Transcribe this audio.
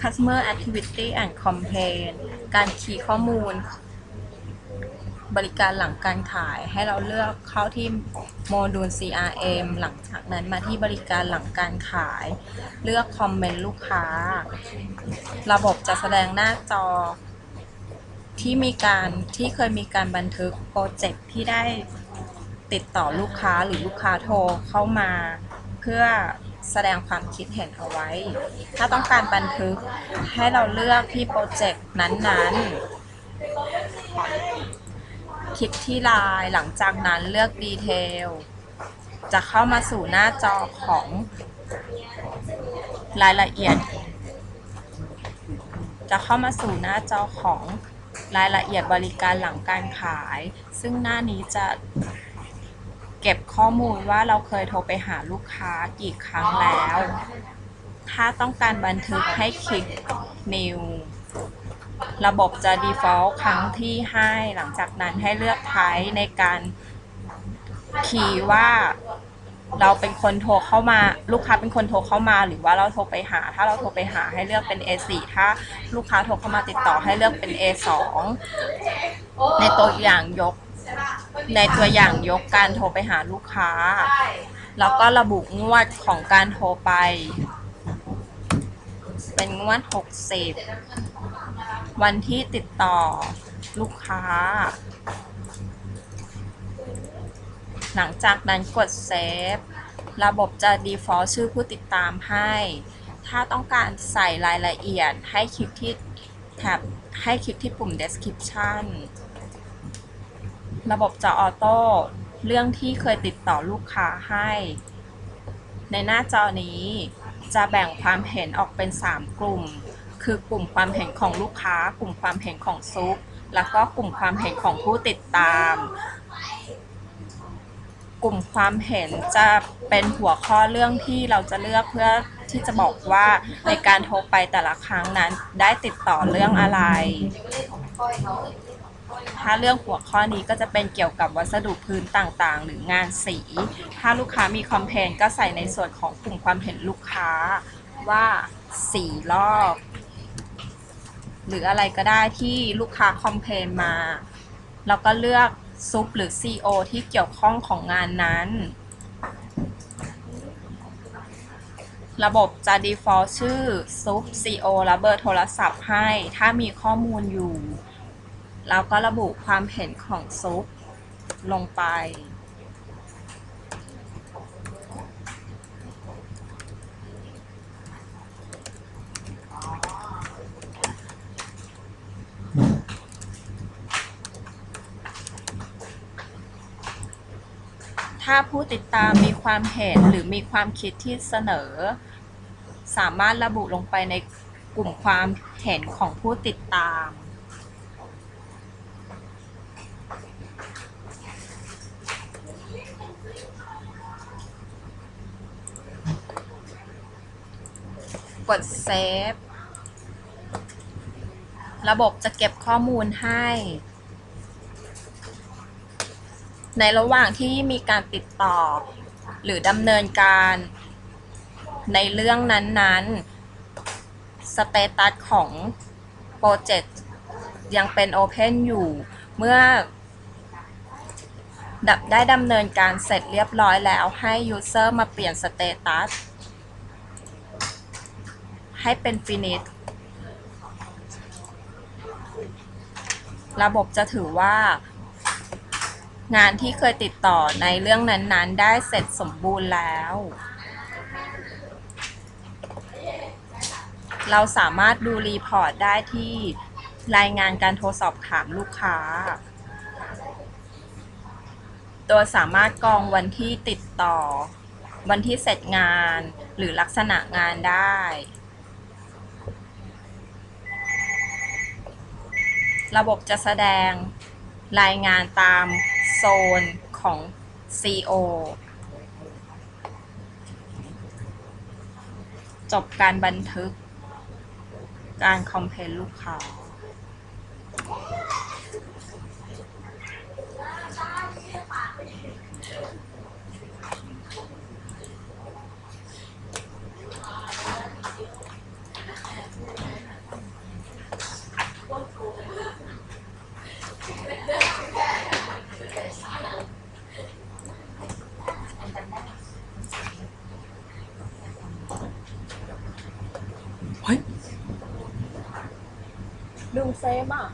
customer activity and complaint การคีย์ข้อมูล บริการหลังการขายให้เราเลือกเข้าที่โมดูล CRM หลังจากนั้นมาที่บริการหลังการขาย เลือกคอมเมนต์ลูกค้า ระบบจะแสดงหน้าจอที่มีการที่เคยมีการบันทึกโปรเจกต์ที่ได้ติดต่อลูกค้าหรือลูกค้าโทรเข้ามา เพื่อ แสดงความคิดเห็นเอาไว้ ถ้าต้องการบันทึกให้เราเลือกที่โปรเจกต์นั้นๆ คลิกที่ลน์หลังจากนั้นเลือกดีเทล จะเข้ามาสู่หน้าจอของรายละเอียด จะเข้ามาสู่หน้าจอของรายละเอียดบริการหลังการขาย ซึ่งหน้านี้จะ เก็บข้อมูลว่าเราเคยโทรไปหาลูกค้ากี่ครั้งแล้ว ถ้าต้องการบันทึกให้คลิก new ระบบจะ default ครั้งที่ให้หลังจากนั้นให้เลือกไทป์ในการคีย์ว่าเราเป็นคนโทรเข้ามาลูกค้าเป็นคนโทรเข้ามาหรือว่าเราโทรไปหา ถ้าเราโทรไปหาให้เลือกเป็น A4 ถ้าลูกค้าโทรเข้ามาติดต่อให้เลือกเป็น A2 ในตัวอย่างยก ในตัวอย่างยกการโทรไปหาลูกค้า แล้วก็ระบุงวดของการโทรไป เป็นงวด 60 วันที่ติดต่อลูกค้า หลังจากนั้นกดเซฟ ระบบจะ default ชื่อผู้ติดตามให้ ถ้าต้องการใส่รายละเอียดให้คลิกที่แท็บให้คลิกที่ปุ่ม description ระบบจะออโต้เรื่องที่เคยติดต่อลูกค้าให้ ในหน้าจอนี้จะแบ่งความเห็นออกเป็น 3 กลุ่ม คือกลุ่มความเห็นของลูกค้า กลุ่มความเห็นของซุปแล้วก็กลุ่มความเห็นของผู้ติดตาม กลุ่มความเห็นจะเป็นหัวข้อเรื่องที่เราจะเลือกเพื่อที่จะบอกว่าในการโทรไปแต่ละครั้งนั้นได้ติดต่อเรื่องอะไร ถ้าเรื่องหัวข้อนี้ก็จะเป็นเกี่ยวกับวัสดุพื้นต่างๆ หรืองานสี ถ้าลูกค้ามีคอมเพนก็ใส่ในส่วนของกลุ่มความเห็นลูกค้าว่าสีรอบ หรืออะไรก็ได้ที่ลูกค้าคอมเพนมาแล้วก็เลือกซุปหรือ CO ที่เกี่ยวข้องของงานนั้น ระบบจะ default ชื่อซุป CO และเบอร์โทรศัพท์ให้ ถ้ามีข้อมูลอยู่ แล้วก็ระบุความเห็นของซุปลงไป ถ้าผู้ติดตามมีความเห็นหรือมีความคิดที่เสนอ สามารถระบุลงไปในกลุ่มความเห็นของผู้ติดตาม กดเซฟระบบจะเก็บข้อมูลให้ ในระหว่างที่มีการติดต่อ หรือดำเนินการ ในเรื่องนั้นๆ สเตตัสของโปรเจกต์ยังเป็น Open อยู่ เมื่อได้ดำเนินการเสร็จเรียบร้อยแล้วให้ User มาเปลี่ยนสเตตัส ให้เป็น Finish ระบบจะถือว่า งานที่เคยติดต่อในเรื่องนั้นๆ ได้เสร็จสมบูรณ์แล้ว เราสามารถดูรีพอร์ตได้ที่รายงานการโทรสอบถามลูกค้าโดยสามารถกรองวันที่ติดต่อ วันที่เสร็จงานหรือลักษณะงานได้ ระบบจะแสดงรายงานตามโซนของ CO จบการบันทึกการคอมเพลนลูกค้า đừng xem à